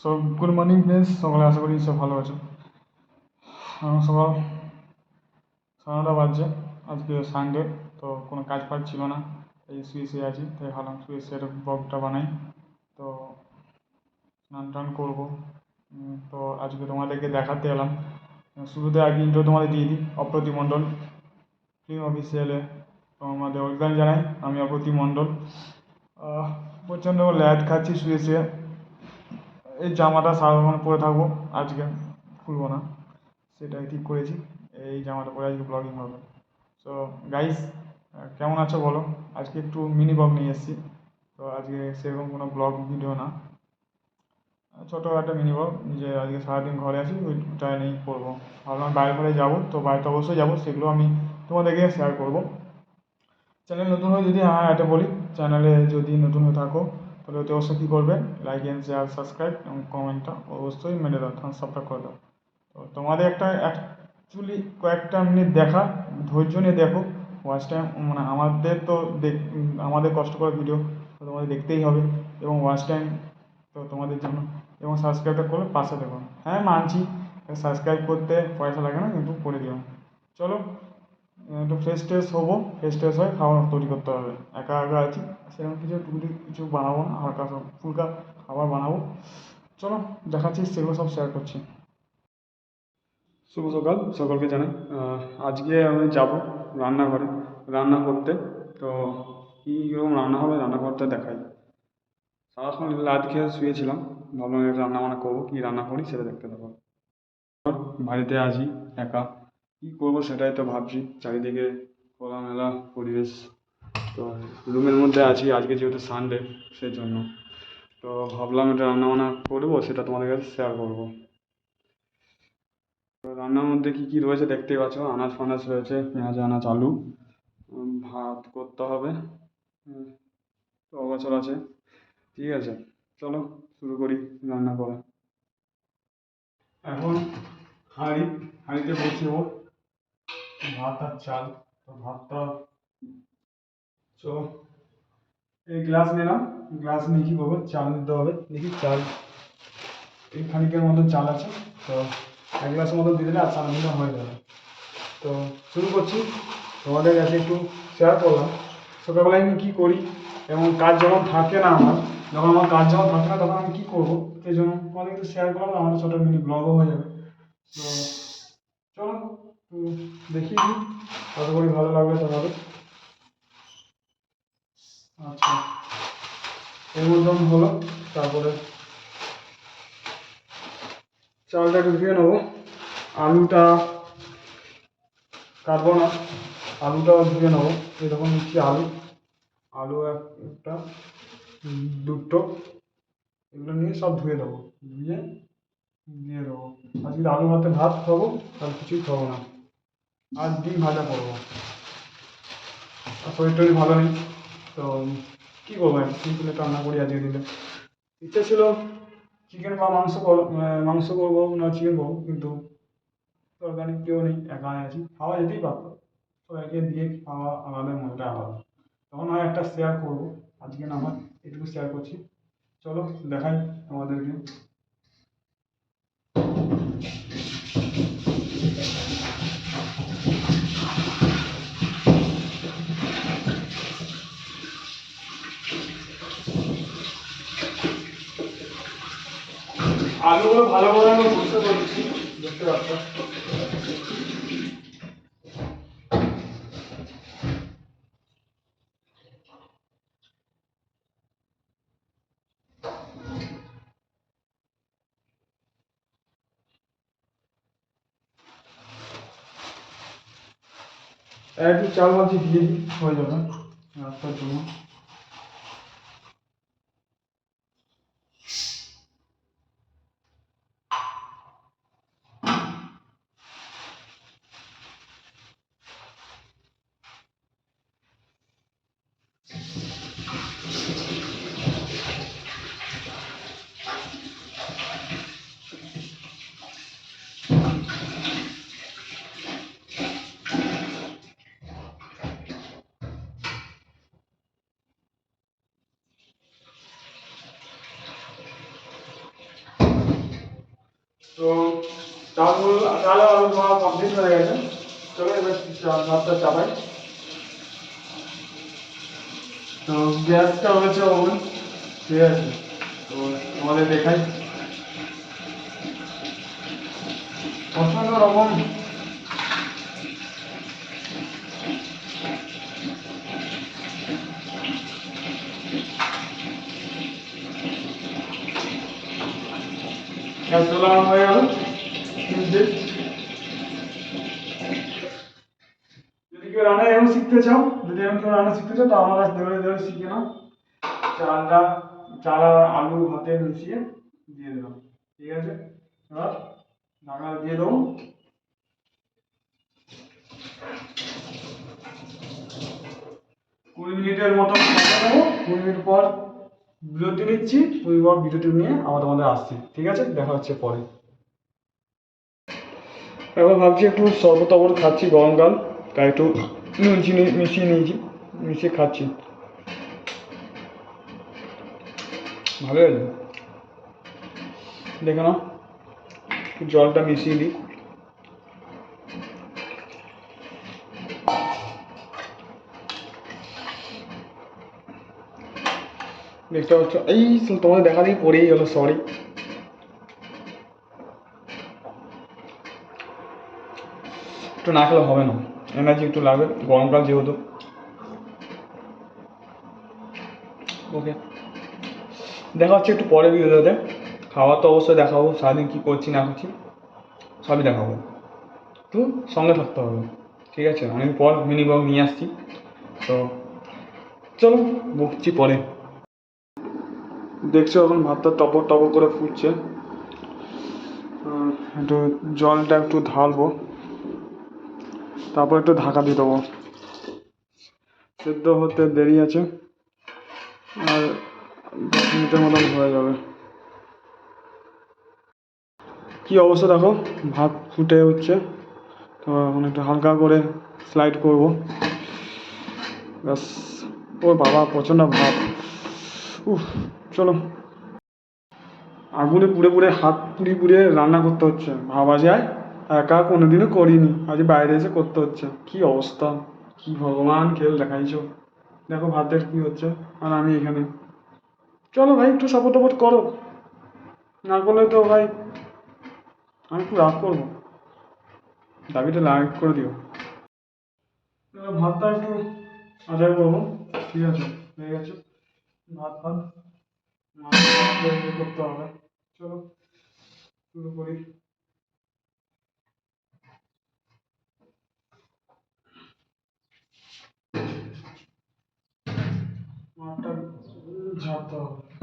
So good morning friends সকালে আশা করি সব ভালো আছো। সকাল সাড়ে বাজছে। আজকে সানডে তো কোনো কাজ ফাজ ছিল না। এই শুয়ে শুয়ে আছি, তাই ভাবলাম শুয়ে শুয়ে ব্লগটা বানাই। তো স্নান টান করব। তো আজকে তোমাদেরকে দেখাতে এলাম। শুরুতে আগে ইন্ট্রো তোমাদের দিয়ে দিই অপ্রতিম মণ্ডল। ফিল্ম অফিসিয়ালে তোমাদের ওয়েলকাম জানাই, আমি অপ্রতিম মণ্ডল। প্রচণ্ড ল্যাদ খাচ্ছি শুয়ে শুয়ে। এই জামাটা সারাক্ষণ পরে থাকব, আজকে খুলবো না, সেটাই ঠিক করেছি, এই জামাটা পরে আজকে ব্লগিং হবে। সো গাইস কেমন আছো বলো? আজকে একটু মিনি ব্লগ নিয়ে এসেছি, তো আজকে সেরকম কোনো ব্লগ ভিডিও না। ছোটো একটা মিনি ব্লগ যে আজকে সারাদিন ঘরে আছি ওইটা নিয়েই করব। ভাবলাম বাইরে ঘরে যাব, তো বাড়িতে অবশ্যই যাব, সেগুলো আমি তোমাদেরকে শেয়ার করব। চ্যানেল নতুন হয়ে যদি হ্যাঁ এটা বলি চ্যানেলে যদি নতুন হয়ে থাকো তাহলে অতি অবশ্যই কী করবে? লাইক অ্যান্ড শেয়ার সাবস্ক্রাইব এবং কমেন্টটা অবশ্যই মেরে দাও থামস আপটা করে দাও। তো তোমাদের একটা অ্যাকচুয়ালি কয়েকটা মিনিট দেখা, ধৈর্য নিয়ে দেখো। ওয়াচ টাইম মানে আমাদের তো দেখ, আমাদের কষ্ট করে ভিডিও তো তোমাদের দেখতেই হবে। এবং ওয়াচ টাইম তো তোমাদের জন্য। এবং সাবস্ক্রাইবটা করলে পাশে দেখো। হ্যাঁ মানছি। সাবস্ক্রাইব করতে পয়সা লাগে না, কিন্তু করে দিও। চলো। ফ্রেশ ট্রেশ হব ফ্রেশ ট্রেশ হয়ে খাবার তৈরি করতে হবে। একা একা আছি, সেরকম কিছু টুকুটি কিছু বানাবো না, হালকা সব ফুলকা খাবার বানাবো। চলো, দেখাচ্ছি, সেগুলো সব শেয়ার করছি। শুভ সকাল, সকলকে জানাই। আজকে আমি যাব রান্নাঘরে, রান্না করতে। তো কী রকম রান্না হবে রান্না করতে দেখাই। সারাক্ষণ লাদ খেয়ে শুয়েছিলাম, ভাবলাম রান্না বান্না করব, কী রান্না করি সেটা দেখতে থাকো। বাড়িতে আছি, একা। কী করব সেটাই তো ভাবছি। চারিদিকে খোলামেলা পরিবেশ। তো রুমের মধ্যে আছি, আজকে যেহেতু সানডে সেই জন্য তো ভাবলাম এটা রান্না বান্না করব, সেটা তোমাদের কাছে শেয়ার করব। তো রান্নার মধ্যে কী কী রয়েছে দেখতেই পাচ্ছ? আনাজ ফানাজ রয়েছে, পেঁয়াজ, আনাজ, আলু ভাত করতে হবে। তো অগোছল আছে। ঠিক আছে, চলো শুরু করি রান্না করা। এখন হাঁড়ি, হাঁড়িতে বসিয়ে ভাত আর চাল, তো ভাতটা তো এই গ্লাস নিলাম। গ্লাস নিয়ে কী করব? চাল নিতে হবে। দেখি চাল এই খানিকের মতো চাল আছে। তো এক গ্লাসের মতো দিয়ে দিলে আর চাল নিলে হয়ে যাবে। তো শুরু করছি। তোমাদের কাছে একটু শেয়ার করলাম। সকালবেলায় আমি কী করি? এবং কাজ যখন থাকে না আমার, যখন আমার কাজ যখন থাকে না, তখন আমি কী করব? সেই জন্য তোমাদের একটু শেয়ার করলাম। আমার ছোটো মিনি ব্লগও হয়ে যাবে। তো চলো। দেখি আশা করি ভালো লাগবে তোমাদের? আচ্ছা। এর মধ্যে হলো তারপরে চালটা একটু ধুয়ে নেব। আলুটা কাটবো না, আলুটাও ধুয়ে নেব। এরকম নিচ্ছি আলু। আলু একটা দুটো। এগুলো নিয়ে সব ধুয়ে দেবো ধুয়ে দিয়ে দেবো আজকে আলু ভাতে ভাত খাব আর কিছুই খাব না। আর ডিম ভাজা করব। শরীর টরীর ভালো নেই, তো কী করব সিম্পল একটা রান্না করি আজকে দিলে ইচ্ছে ছিল চিকেন বা মাংস মাংস করব, না চিকেন করব, কিন্তু তরকারি কেউ নেই, একা আছি। খাওয়া যেতেই পারতো, সবাইকে দিয়ে খাওয়া আলাদা, মজাটা আলাদা। তখন হয় একটা শেয়ার করব, আজকে না হয়, এটুকু শেয়ার করছি। চলো, দেখাই আমাদেরকে। আলুগুলো ভালো করে আমি বুঝতে পারছি। দেখতে পাচ্ছ একটু চাল ভাবছি দিয়ে হয়ে যাবে। রাস্তার জন্য। তো তাহলে তাহলে খাওয়া কমপ্লিট হয়ে গেছে। চলো এবার ভাতটা চাপাই তো গ্যাসটা হয়েছে ওভেন ঠিক আছে। তো তোমাদের দেখাই। পছন্দ রকম। গ্যাস তোলা হয়ে গেল তিনটে যদি কেউ রান্না এরকম শিখতে চাও যদি এরকম কেউ রান্না শিখতে চাও তো আমার কাছে ধরে ধরে শিখে নাও চালটা চাল আর আলু ভাতে মিশিয়ে দিয়ে দিলাম ঠিক আছে এবার দিয়ে দেবো কুড়ি মিনিটের মতো কুড়ি মিনিট পর বিরতি নিচ্ছি কুড়ি পর বিরতি নিয়ে আবার তোমাদের আসছি, ঠিক আছে? দেখা হচ্ছে পরে। এবার ভাবছি একটু শরবত টরবত খাচ্ছি গরমকাল তাই একটু নুন চিনি মিশিয়ে নিয়েছি, মিশিয়ে খাচ্ছি। ভালো দেখে নাও জলটা মিশিয়ে দিই। দেখতে পাচ্ছ এই তোমাদের দেখা দিয়ে পড়েই গেলো সরি একটু না খেলে হবে না। এনার্জি একটু লাগবে গরমকাল যেহেতু। ওকে দেখা হচ্ছে একটু পরে ভিডিওতে। খাওয়া তো অবশ্যই দেখাবো, সারাদিন কী করছি, না করছি, সবই দেখাবো। তো সঙ্গে থাকতে হবে, ঠিক আছে? আমি পর মিনি ব্লগ নিয়ে আসছি। তো চলো, বকছি পরে। দেখছ এখন ভাতটা টপক টপক করে ফুটছে। একটু জলটা একটু ঢালবো। তারপর একটু ঢাকা দিয়ে দেবো। সেদ্ধ হতে দেরি আছে। আর দশ মিনিটের মতন হয়ে যাবে। কি অবস্থা দেখো? ভাত ফুটে হচ্ছে তো এখন একটু হালকা করে স্লাইড করব। ব্যাস ও বাবা প্রচণ্ড ভাত। উফ। চলো। আগুনে পুড়ে পুড়ে, হাত পুড়িয়ে পুড়ে রান্না করতে হচ্ছে। ভাবা যায় একা কোনোদিনও করিনি। আজ বাইরে এসে করতে হচ্ছে। কি অবস্থা? কি ভগবান, খেল দেখাইছো। দেখো ভাতের কি হচ্ছে, আর আমি এখানে। চলো ভাই, একটু সাপোর্ট টাপোর্ট করো। না করলে তো ভাই, আমি একটু রাগ করব। দাবিটা লাইক করে দিও। ভাতটা একটু আদায় করব। ঠিক আছে, হয়ে গেছে। ভাত ভাত। করতে হবে চলো শুরু করি মাছটা ঝাড়তে হবে।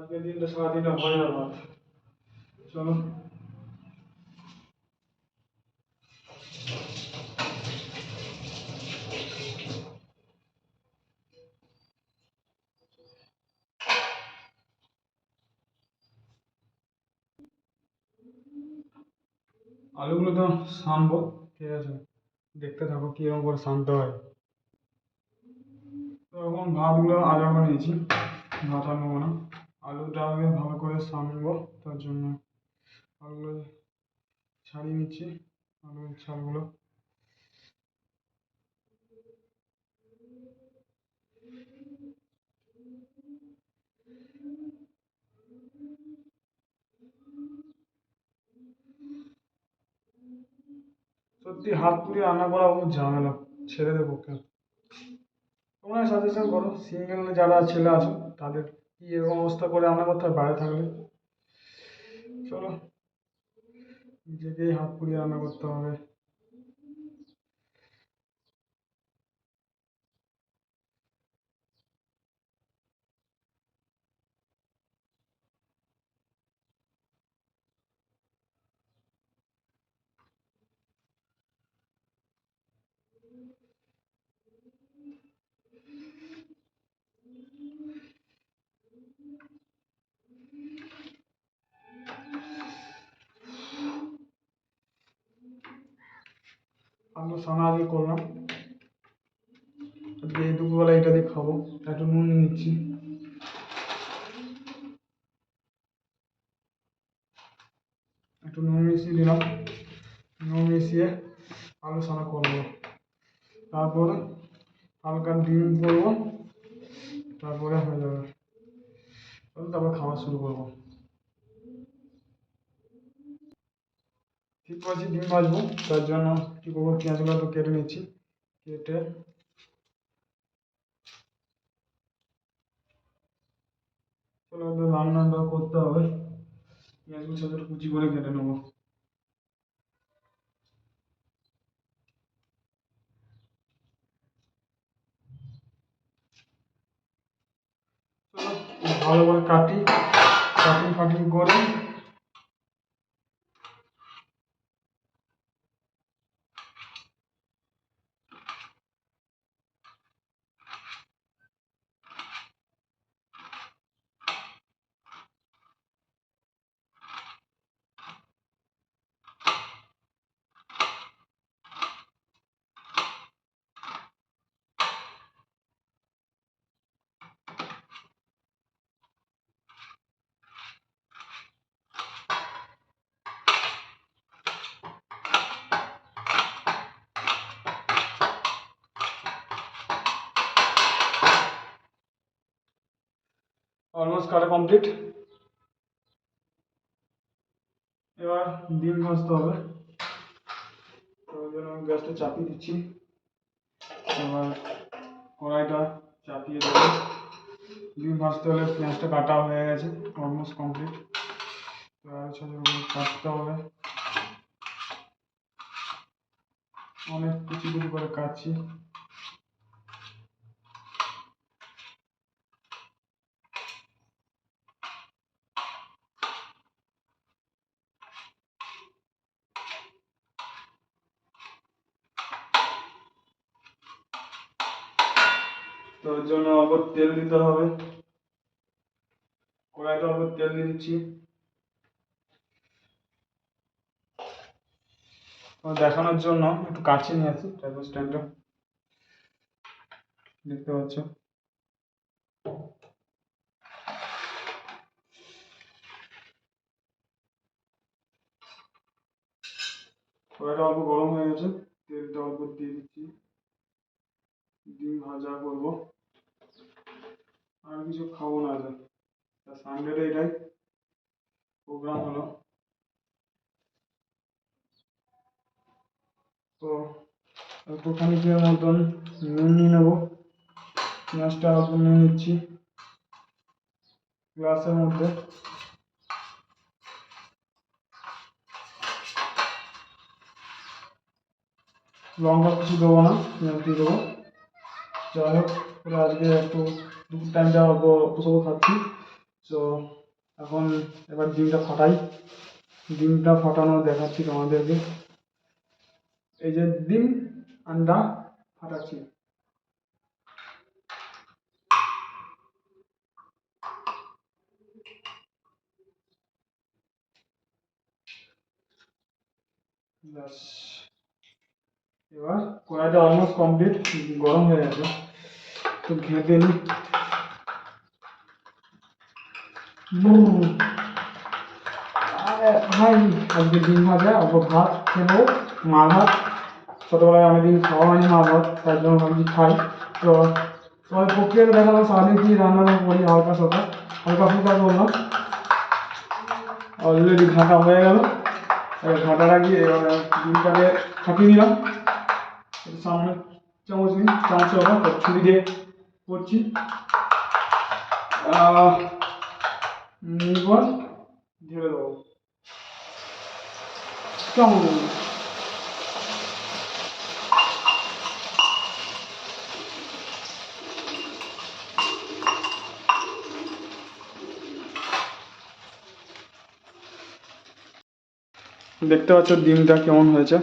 আজকে দিনটা সারাদিনটা ভয় আমার চলো আলুগুলো তো সানবো, ঠিক আছে? দেখতে থাকো কীরকম করে সানতে হয়। তো এখন ভাতগুলো আলাদা করে নিয়েছি, ভাত আর নেব না। আলুটা আগে ভালো করে সানবো তার জন্য আলুগুলো ছাড়িয়ে নিচ্ছি, আলুর ছালগুলো। সত্যি হাত পুড়িয়ে রান্না করা বহুত ঝামেলা ছেলেদের পক্ষে তোমরা সাজেশন করো সিঙ্গেল যারা ছেলে আছো, তাদের কি এরকম অবস্থা করে আনা করতে হয় বাইরে থাকলে? চলো, নিজেকেই হাত পুড়িয়ে রান্না করতে হবে। আলু সানা আজকে করলাম। আজকে দুপুরবেলা এটা দিয়ে খাব। একটু নুন নিচ্ছি। একটু নুন মিশিয়ে দিলাম। নুন মিশিয়ে আলু সানা করব। তারপরে হালকা ডিম করব। তারপরে হয়ে যাবে। তারপর খাওয়া শুরু করব। ঠিক করেছি ডিম ভাজবো তার জন্য কী করব? পেঁয়াজগুলো একটু কেটে নিচ্ছি। কেটে চলো রান্নাটা করতে হবে। পেঁয়াজগুলো ছোটো কুচি করে কেটে নেব। ভালো করে কাটি, কাটিং ফাটিং করে অলমোস্ট কাটা কমপ্লিট এবার ডিম ভাজতে হবে। তো ওই জন্য আমি গ্যাসটা চাপিয়ে দিচ্ছি। এবার কড়াইটা চাপিয়ে দেবো। ডিম ভাজতে হলে পেঁয়াজটা কাটা হয়ে গেছে অলমোস্ট কমপ্লিট তো আর ছোটো কাটতে হবে। অনেক কিছু কুচি করে কাটছি। তো ওর জন্য অল্প তেল দিতে হবে। কড়াইতে অল্প তেল দিয়ে দিচ্ছি। দেখানোর জন্য একটু কাছে নিয়ে আসি ট্রাইপড স্ট্যান্ডটা দেখতে পাচ্ছ। কড়াইটা অল্প গরম হয়ে গেছে, তেলটা অল্প দিয়ে দিচ্ছি। ডিম ভাজা করব। আর কিছু খাব না আজ। সানডেতে এটাই। প্রোগ্রাম হলো। তো একটুখানিকের মতন নুন নিয়ে নেব। পেঁয়াজটা অল্প নিয়ে নিচ্ছি। গ্লাসের মধ্যে। লঙ্কা কিছু দেবো না, পেঁয়াজ দিয়ে দেবো। যাই হোক আজকে একটু দুপুর টাইমটা অল্প অল্প খাচ্ছি। তো এখন এবার ডিমটা ফাটাই। ডিমটা ফাটানো দেখাচ্ছি তোমাদেরকে। এই যে ডিম আন্ডা ফাটাচ্ছি। ব্যাস। এবার কড়াইটা অলমোস্ট কমপ্লিট গরম হয়ে গেছে। তো ঘেঁটে ভাই, আজকে ডিম ভাজা, অল্প ভাত নেব মা ভাত। ছোটোবেলায় অনেকদিন খাওয়া হয়নি মা ভাত, তার জন্য ভাবছি খাই। তো তোমার প্রক্রিয়াটা দেখালাম সারাদিন কি রান্না করি, হালকা সালকা হালকা ফুলকা করলাম অলরেডি ঘাটা হয়ে গেল। গিয়ে এবার ডিমটাকে ফাটিয়ে নিলাম। সামনে চামচ নিই চামচ ওটা ছুরি দিয়ে করছি। এবার ঢেলে দেবো। চামচ দেখতে পাচ্ছ ডিমটা কেমন হয়েছে?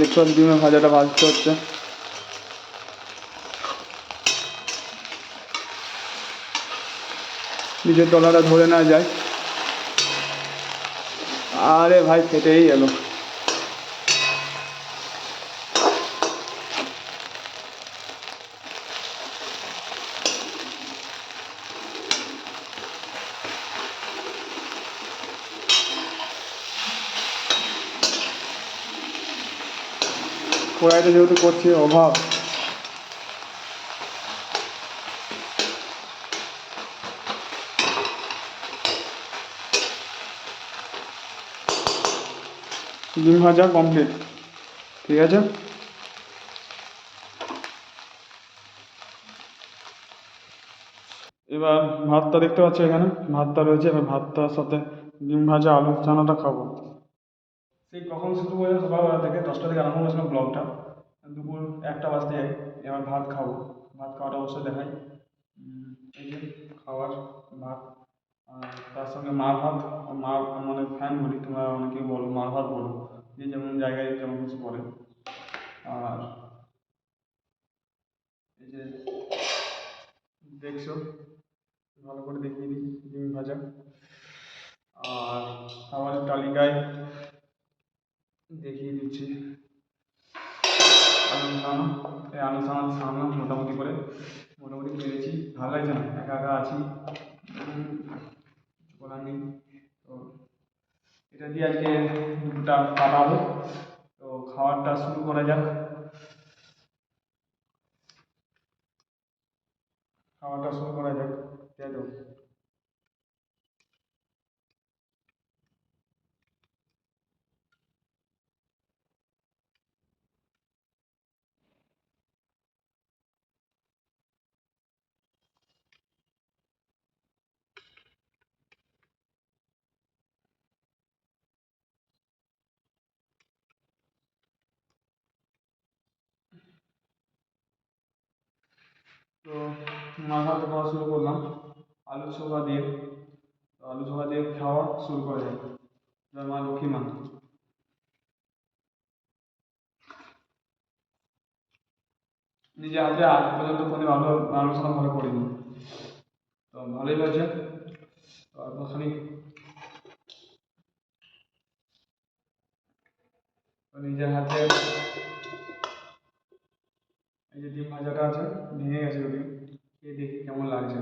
পাচ্ছ ডিমের ভাজাটা ভাজতে হচ্ছে। নিজের তলাটা ধরে না যায় আরে ভাই ফেটেই এলো কড়াইটা যেহেতু করছি, অভাব। ডিম ভাজা কমপ্লিট ঠিক আছে? এবার ভাতটা দেখতে পাচ্ছ এখানে? ভাতটা রয়েছে, এবার ভাতটার সাথে ডিম ভাজা আলু চানাটা খাব। সেই কখন শুরু হয়ে সকালবেলা থেকে দশটা থেকে আরম্ভ করেছিলাম ব্লগটা, দুপুর একটা বাজতে যাই, এবার ভাত খাব। ভাত খাওয়াটা অবশ্যই দেখাই। এই যে খাওয়ার ভাত তার সঙ্গে মা ভাত মা মানে ফ্যান বলি, তোমরা অনেকেই বলো মা ভাত বলো, যে যেমন জায়গায় যেমন কিছু বলে। আর এই যে দেখছ, ভালো করে দেখিয়ে দিই, ডিম ভাজা। আর খাবারের তালিকায় দেখিয়ে দিচ্ছি। আলু ছানা, এই আলু ছানা ছানা মোটামুটি করে, মোটামুটি পেরেছি। ভালো লাগছে না? একা একা আছি। করার নেই। তো এটা দিয়ে আজকে দুটা কাটাবো তো খাবারটা শুরু করা যাক। খাওয়াটা শুরু করা যাক। তাই তো তো মাথা তো খাওয়া শুরু করলাম। আলু ছোকা দিয়ে। আলু ছোকা দিয়ে খাওয়া শুরু করা যাক। জয় মা লক্ষ্মী মা। নিজে হাতে আজ পর্যন্ত কোনো আলু আলু ছোকা ভালো করিনি। তো ভালোই হয়েছে। খানিক নিজের হাতে ভাজাটা আছে, ভেঙে গেছে যদিও খেয়ে দেখি কেমন লাগছে।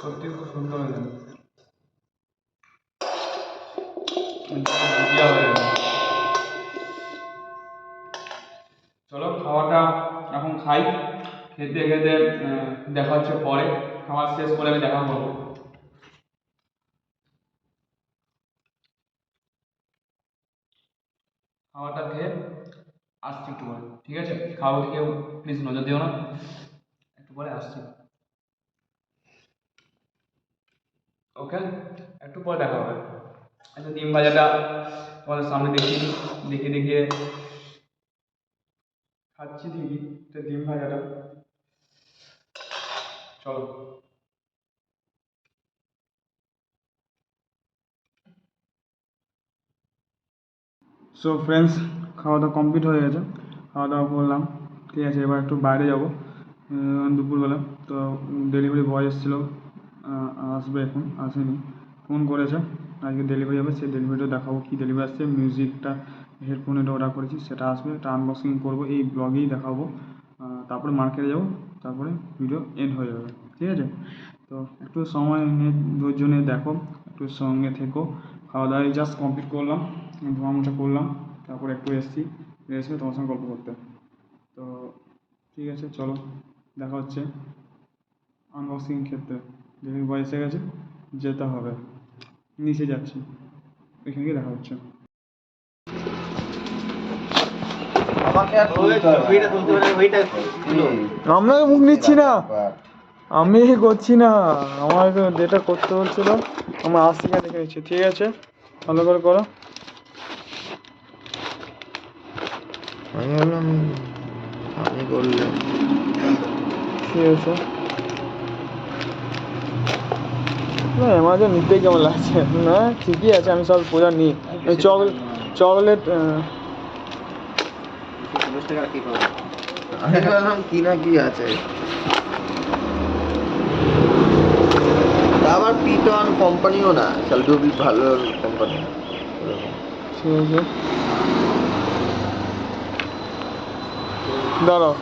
সত্যি খুব সুন্দর হয়েছে। হয়ে। চলো, খাওয়াটা এখন খাই। খেতে খেতে দেখা হচ্ছে পরে। খাওয়া শেষ করে আমি দেখা করব। খাওয়াটা খেয়ে আসছি একটু পরে, ঠিক আছে? খাওয়া কেউ প্লিজ নজর দিও না। একটু পরে আসছি। ওকে একটু পরে দেখা হবে। আচ্ছা ডিম ভাজাটা তোমাদের সামনে দেখিয়ে দিই দেখিয়ে দেখিয়ে খাচ্ছি ঠিকই তো ডিম ভাজাটা। চলো। সো ফ্রেন্ডস খাওয়া দাওয়া কমপ্লিট হয়ে গেছে। খাওয়া দাওয়া করলাম। ঠিক আছে, এবার একটু বাইরে যাব। দুপুরবেলা। তো ডেলিভারি বয় এসেছিল। আসবে এখন, আসেনি। ফোন করেছে। আজকে ডেলিভারি হবে, সেই ডেলিভারিটা দেখাবো কী ডেলিভারি আসছে। মিউজিকটা হেডফোনে অর্ডার করেছি, সেটা আসবে। এটা আনবক্সিং করব, এই ব্লগেই দেখাবো। তারপরে মার্কেটে যাব। তারপরে ভিডিও এন্ড হয়ে যাবে, ঠিক আছে? তো একটু সময় নিয়ে নিয়ে দেখো, একটু সঙ্গে থেকো। খাওয়া দাওয়া জাস্ট কমপ্লিট করলাম ধোয়া করলাম, তারপরে একটু এসছি, এসে তোমার সঙ্গে গল্প করতে। তো ঠিক আছে, চলো, দেখা হচ্ছে আনবক্সিং ক্ষেত্রে। ডেলিভারি বয় এসে গেছে, যেতে হবে। নিচে যাচ্ছি, এখানে গিয়ে দেখা হচ্ছে। আমরা মুখ নিচ্ছি না। আমি করছি না। আমার যেটা করতে বলছিল আমার আজ থেকে দেখে নিচ্ছি। ঠিক আছে? ভালো করে করো। আমি বললাম আমি করলে ঠিক আছে। না অ্যামাজন নিতে কেমন লাগছে? না ঠিকই আছে আমি সব পূজা নিই। চকলেট চকলেট আমি বললাম কি না কি আছে। আবার পিটন কোম্পানিও না ভালো কোম্পানি দাঁড়াও।